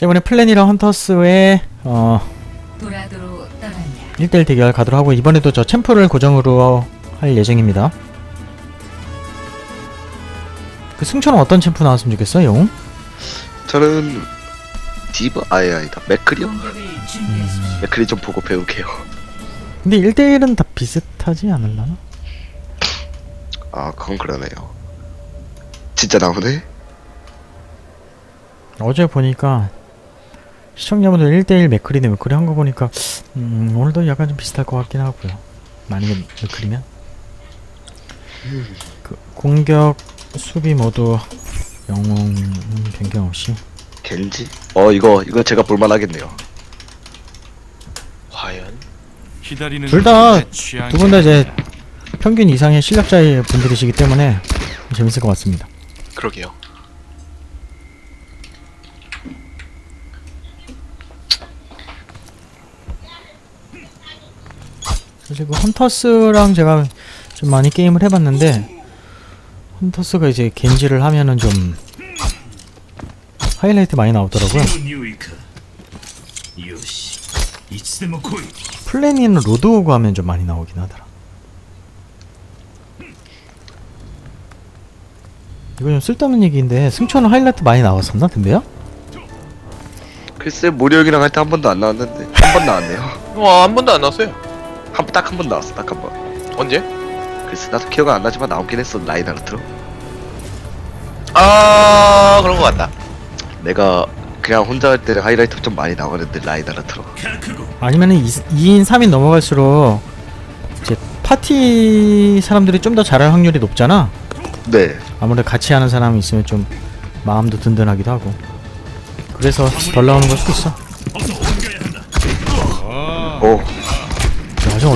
자, 이번에 플랜이랑 헌터스의 어, 도라도로 떠난다. 1대1 대결 가도록 하고 이번에도 저 챔프를 고정으로 할 예정입니다. 그 승천은 어떤 챔프 나왔으면 좋겠어, 용? 저는 디바 아예 아니다 맥크리요? 맥크리 좀 보고 배우게요 근데 1대1은 다 비슷하지 않을라나? 아 그건 그러네요 진짜 나오네? 어제 보니까 시청자분들 1대1 맥크리 대 맥크리 한 거 보니까 음, 오늘도 약간 좀 비슷할 것 같긴 하고요. 만약에 맥크리면 그 공격 수비 모두 영웅 변경 없이 겐지? 어 이거 이거 제가 볼만하겠네요 과연 기다리는 둘다내 취향이 두분 다 이제 평균 이상의 실력자의 분들이시기 때문에 재밌을 것 같습니다. 그러게요. 그리고 헌터스랑 제가 좀 많이 게임을 해봤는데 헌터스가 이제 겐지를 하면은 좀 하이라이트 많이 나오더라고요. 플래닛 로드오그 하면 좀 많이 나오긴 하더라. 이건 좀 쓸데없는 얘기인데 승천은 하이라이트 많이 나왔었나 근데요? 글쎄 모력이랑 할 때 한 번도 안 나왔는데 한 번 나왔네요. 어, 와한 번도 안 나왔어요. 한딱한 번 나왔어 딱 한 번 언제? 글쎄 나도 기억 안 나지만 나오긴 했어 라인하르트로 아, 그런 것 같다. 내가 그냥 혼자 할 때는 하이라이트 좀 많이 나오는데 라인하르트로 아니면은 2, 2인 3인 넘어갈수록 이제 파티 사람들이 좀 더 잘할 확률이 높잖아. 네 아무래도 같이 하는 사람이 있으면 좀 마음도 든든하기도 하고. 그래서 덜 나오는 걸 수도 있어.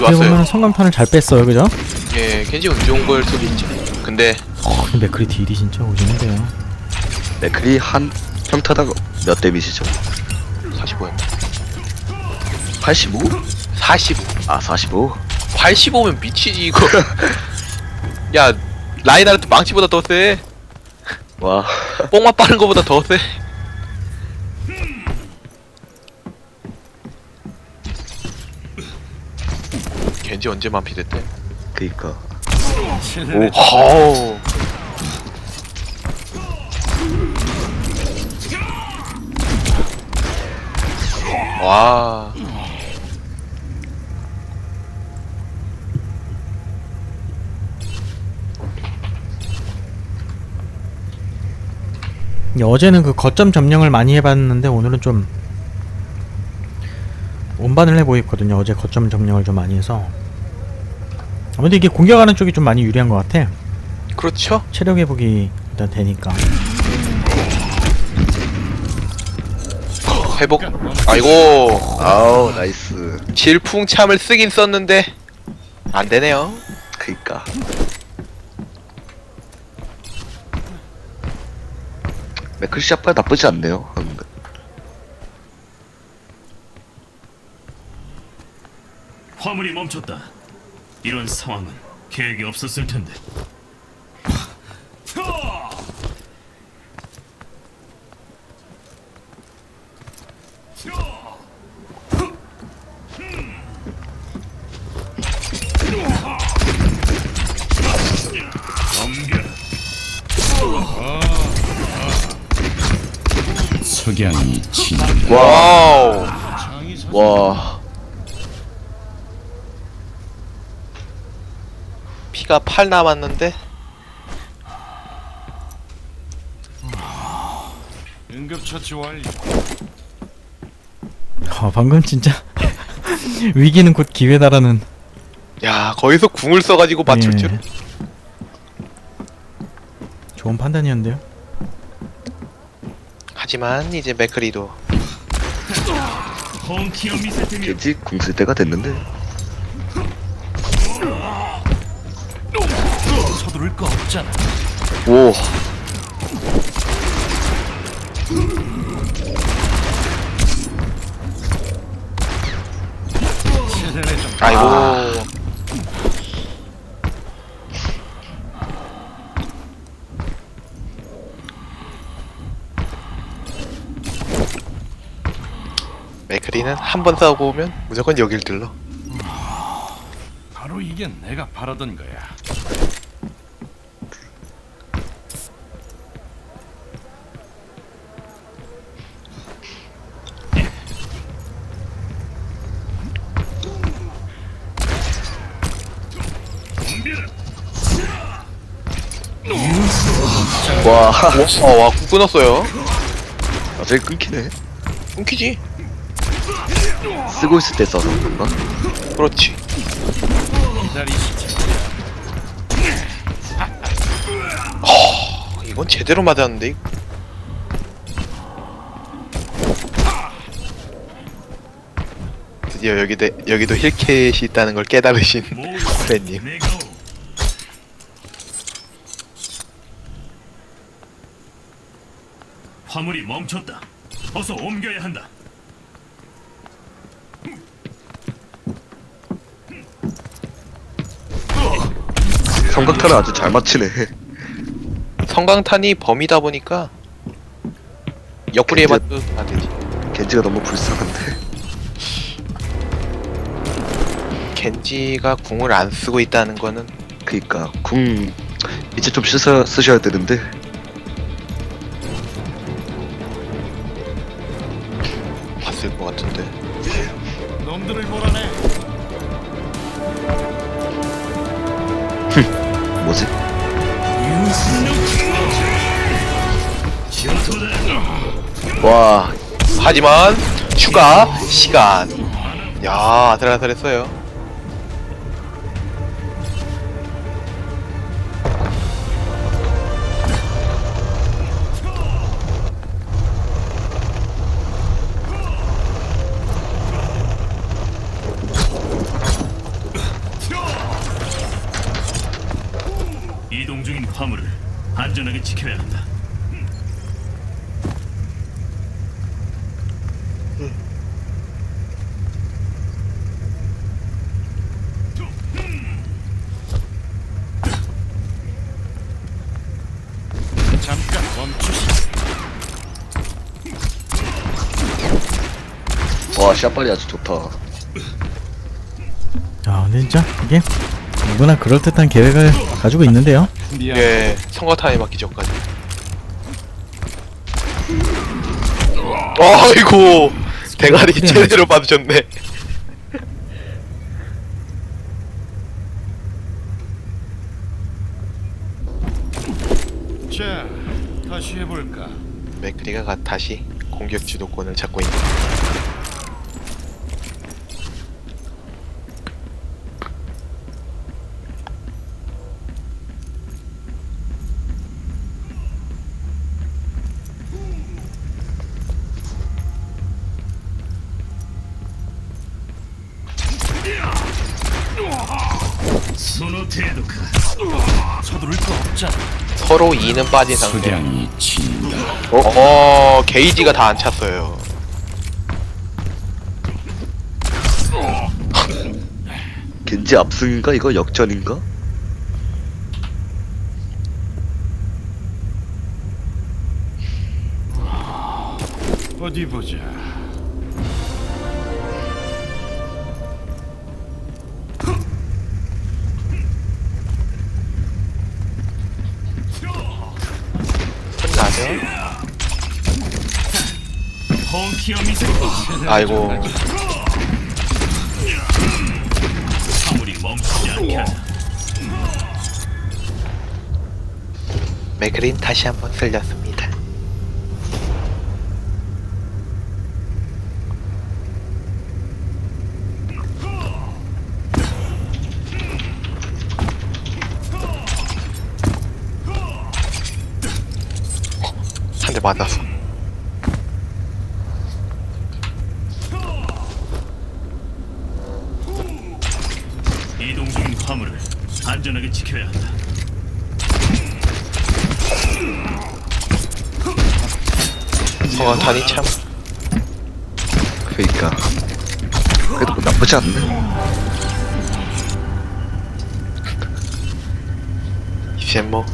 어떻게. 보면 성광탄을 잘 뺐어요, 그죠? 예, 겐지 운 좋은 걸 수도 있지. 근데 어, 근데 맥크리 딜이 진짜 오지는데요. 맥크리 한 평타당 몇 데미지죠? 45였나? 85? 45. 아 45? 85면 미치지 이거. 야, 라인하르트 망치보다 더 세. 와 뽕만 빠른 거보다 더 세. 겐지 언제 만피 됐대? 그니까 칠레 허우. 와. 이제 어제는 그 거점 점령을 많이 해봤는데 오늘은 좀 운반을 해보였거든요. 어제 거점 점령을 좀 많이 해서 아무래도 이게 공격하는 쪽이 좀 많이 유리한 것 같아. 그렇죠? 체력 회복이 일단 되니까. 회복. 아이고. 아우 나이스 질풍참을 쓰긴 썼는데 안 되네요. 그니까 맥크리 샷파 나쁘지 않네요 음, 화물이 멈췄다 이런 상황은 계획이 없었을 텐데. 석양이 진 와우. 와 피가 8 남았는데 응급처치 완료 어, 방금 진짜 위기는 곧 기회다라는 야 거기서 궁을 써가지고 맞출 예. 줄. 좋은 판단이었는데요. 하지만 이제 맥크리도 겐지 궁쓸 때가 됐는데 없잖아 오 아이고 맥크리는 한 번 싸우고 오면 무조건 여길 들러. 바로 이게 내가 바라던 거야. 와 어, 와, 꾹 끊었어요. 갑자기 끊기네 끊기지. 쓰고 있을 때 써서 그런가? 그렇지. 어, 이건 제대로 맞았는데. 드디어 여기도 여기도 힐캣이 있다는 걸 깨달으신 프레님. 내가 오. 화물이 멈췄다. 어서 옮겨야 한다. 삼각탄을 아주 잘 맞히네 성강탄이 범이다 보니까 옆구리에 근데- 맞도 안 되지. 겐지가 너무 불쌍한데 겐지가 궁을 안 쓰고 있다는 거는 그니까 궁 이제 좀 쓰셔, 쓰셔야 되는데 놈들을 몰아내. 뭐지? 와 하지만 추가 시간. 야 아슬아슬했어요. 샷발이 아주 좋다 아 근데 진짜 이게 누구나 그럴듯한 계획을 가지고 있는데요 미안. 예 성가탄에 맞기 전까지. 아이고 대가리 제대로 받으셨네. 자, 다시 해볼까. 맥크리가 가- 다시 공격 주도권을 잡고 있는. 소노 테도카. 서두를 거 없잖아. 서로 2는 빠진 상태. 수량이 진다. 어 게이지가 다 안 찼어요. 겐지 압승인가 이거 역전인가? 어디 보자. 아이고. 맥크린 다시 한번 쓸렸습 맞아서. 이동 중인 화물을 안전하게 지켜야 한다. 성황 탄이 참. 그니까. 그래도 뭐 나쁘지 않네. 이제 뭐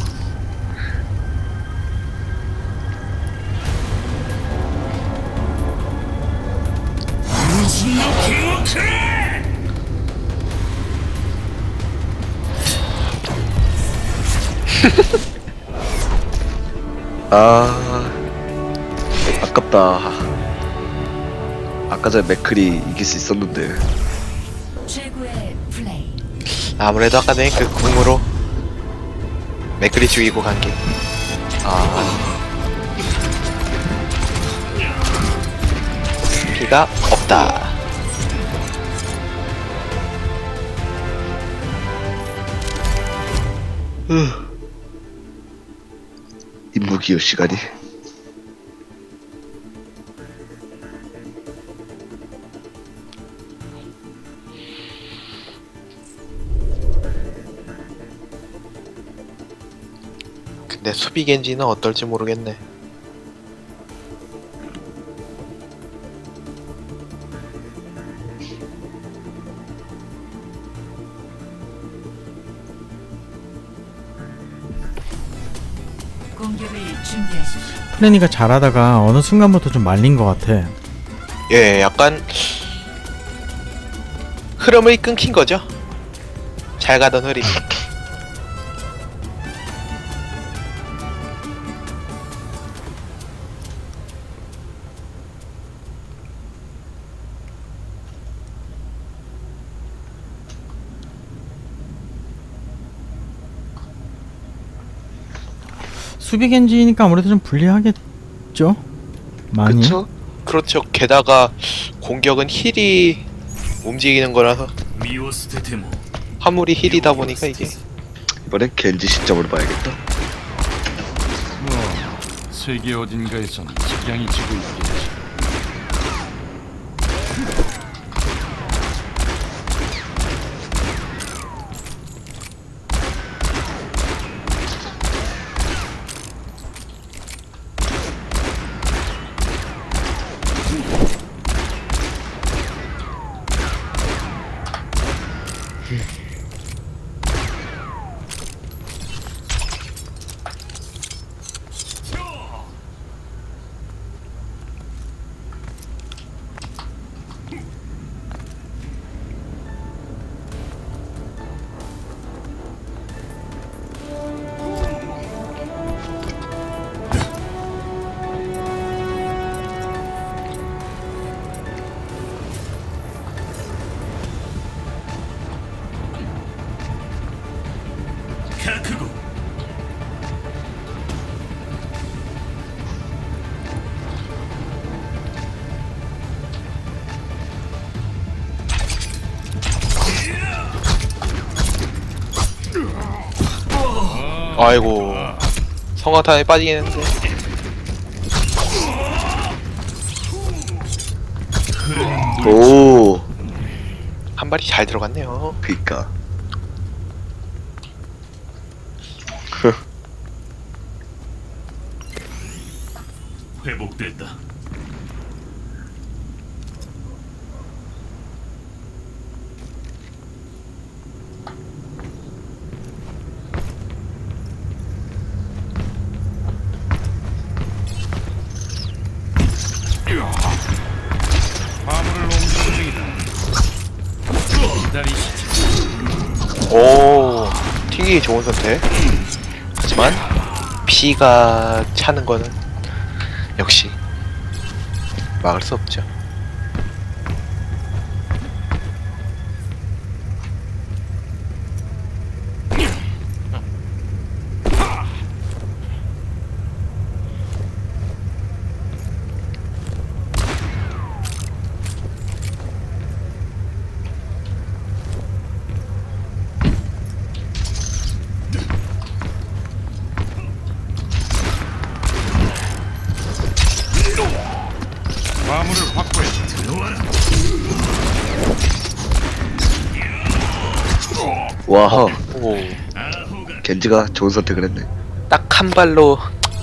아 아깝다 아까 전에 맥클이 이길 수 있었는데 최고의 플레이. 아무래도 아까 전에 그 궁으로 맥그리 죽이고 간 게. 아. 피가 없다. 임무 기요 시간이 근데 수비 겐지는 어떨지 모르겠네. 플래니가 잘하다가 어느 순간부터 좀 말린 것 같아. 예, 약간 흐름을 끊긴 거죠. 잘 가던 흐름이. 수비 겐지니까 아무래도 좀 불리하겠죠? 많이. 그쵸? 그렇죠. 게다가 공격은 힐이 움직이는 거라서 화물이 힐이다 보니까 이게 이번엔 겐지 시점으로 봐야겠다 세계 어딘가에선 식량이 지고 있겠 아이고. 성화탄에 빠지겠는데. 오. 한 발이 잘 들어갔네요. 그니까 회복됐다. 화물을 옮기는 중이다. 기다리시지. 오 튀기기 좋은 선택. 하지만 피가 차는 거는 역시 막을 수 없죠. 화물을 확보해. 와하 오. 겐지가 좋은 선택을 했네 딱 한 발로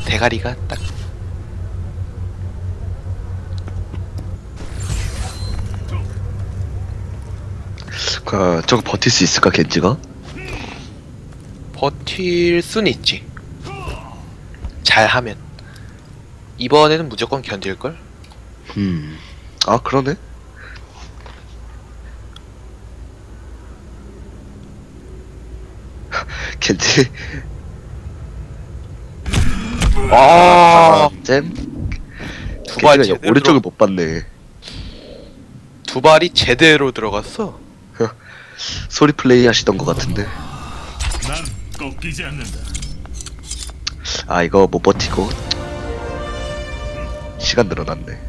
대가리가 딱 그, 저거 버틸 수 있을까 겐지가? 버틸 순 있지. 잘하면 이번에는 무조건 견딜 걸. 음. 아 그러네. 겐지. 아, 잼. 두 발 겐지가 제대로 오른쪽을 못 봤네. 두 발이 제대로 들어갔어. 소리 플레이 하시던 것 같은데. 난 꺾이지 않는다. 아 이거 못 버티고 시간 늘어났네.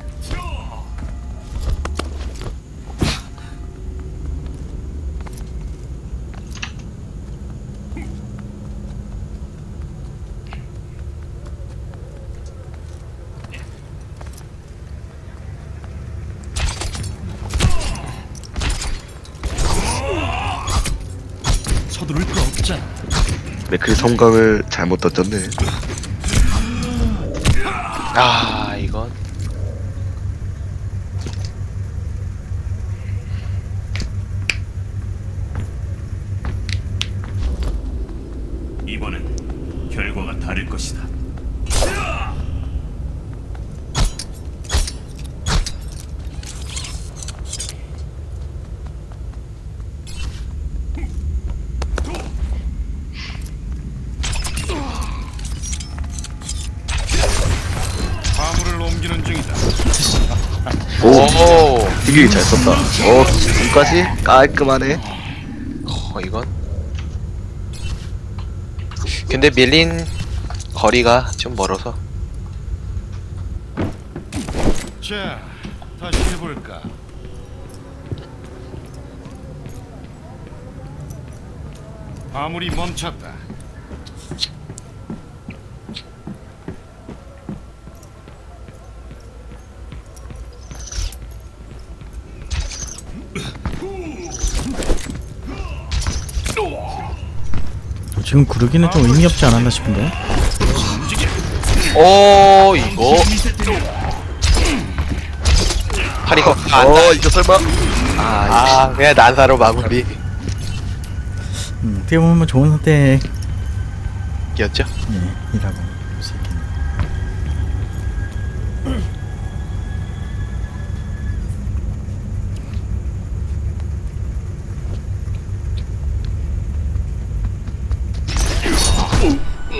서두를 거 없잖아. 맥크리 성광을 잘못 던졌네 아, 이건 이번엔 결과가 다를 것이다. 화물을 옮기는 중이다. 오 오, 되게 잘 썼다 어 눈까지 깔끔하네 어, 이건 근데 밀린 거리가 좀 멀어서 자, 다시 해볼까? 화물이 멈췄다. 지금 구르기는 좀 의미 없지 않았나 싶은데. 오 이거 파리가 안어 나. 이거 설마 아 아 그냥 난사로 마무리 음, 어떻게 보면 좋은 선택이라고 이었죠? 볼 수 있겠네.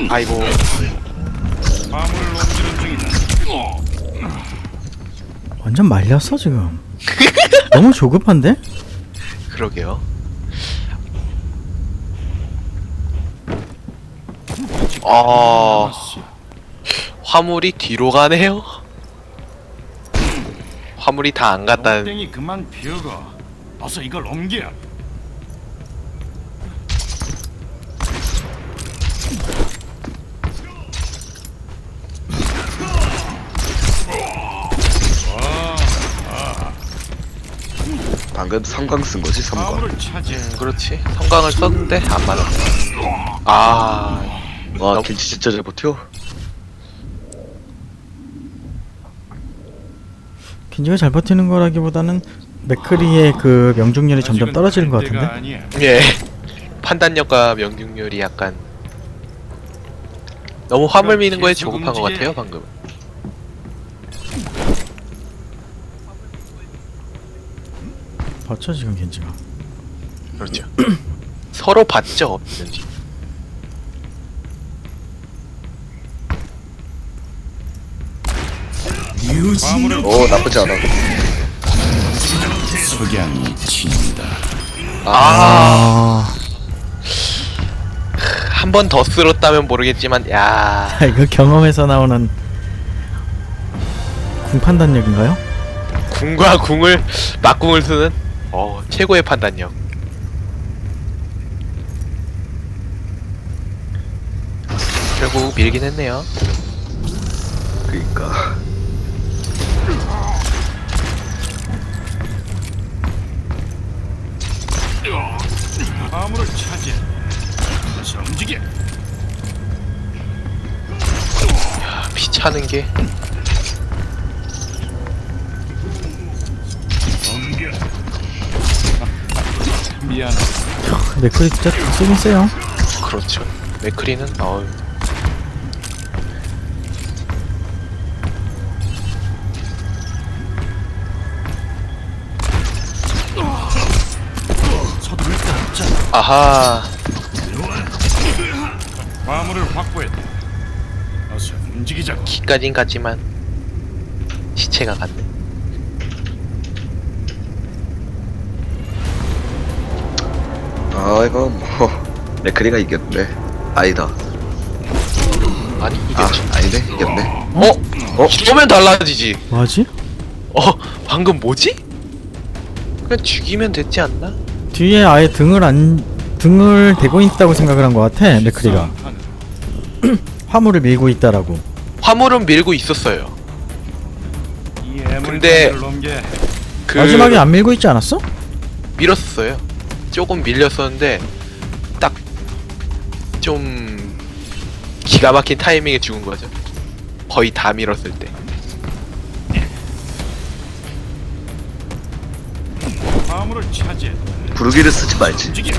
아이고 화물을 옮기는 중이다. 완전 말렸어 지금. 너무 조급한데? 그러게요. 아 화물이 뒤로 가네요. 화물이 다 안 갔다는 땡이 그만 피우고 어서 이걸 옮겨. 방금 성광 쓴 거지 성광 차지해. 그렇지 성광을 썼는데 안 맞았어. 아와 너무- 겐지 진짜 잘 버텨 킨지가 잘 버티는 거라기보다는 맥크리의 그 명중률이 점점 떨어지는 것 때가 같은데. 예. 판단력과 명중률이 약간 너무 화물 미는 거에 계속 조급한 것 움직여. 같아요 방금. 버텨 지금 겐지가. 그렇죠. 서로 봤죠 없는지. 오 나쁘지 않아 석양이 친다. 아. 아, 한 번 더 쓸었다면 모르겠지만 야 이거 경험에서 나오는 궁 판단력인가요? 궁과 궁을 막궁을 쓰는 어 최고의 판단력 결국 밀긴 했네요 그니까 화물을 차지해. 어서 움직여. 피 차는 게 미안. 맥크리 진짜 쓰긴 세요. 그렇죠 맥크리는 없잖아. 아하 화물을 확보했다. 어서 움직이자. 기까진 갔지만 시체가 갔네. 아 이거 뭐 맥크리가 이겼네 아니다 아니 아 이겼지. 아니네 이겼네 어? 어? 죽으면 달라지지. 뭐하지? 어 방금 뭐지? 그냥 죽이면 됐지 않나? 뒤에 아예 등을 안 등을 대고 있다고 생각을 한 것 같아 맥크리가 화물을 밀고 있다라고 화물은 밀고 있었어요. 이 근데-. 그 마지막에 안 밀고 있지 않았어? 밀었어요. 조금 밀렸었는데 딱 좀 기가 막힌 타이밍에 죽은 거죠. 거의 다 밀었을 때. 화물을 차지해. 부르기를 쓰지 말지 움직여.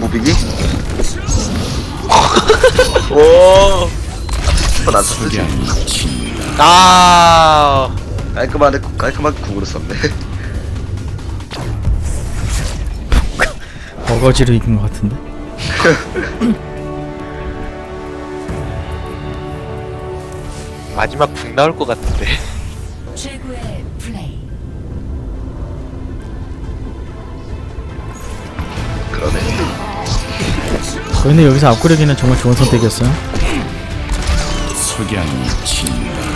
무빙이? 오. 한번 쓰지 아. 깔끔하게 깔끔하게 궁으로 썼네 어거지로 이긴 것 같은데 마지막 북 나올 것 같은데. 최고의 플레이. 그러네 근데 여기서 앞구르기는 정말 좋은 선택이었어요 석양이 친다.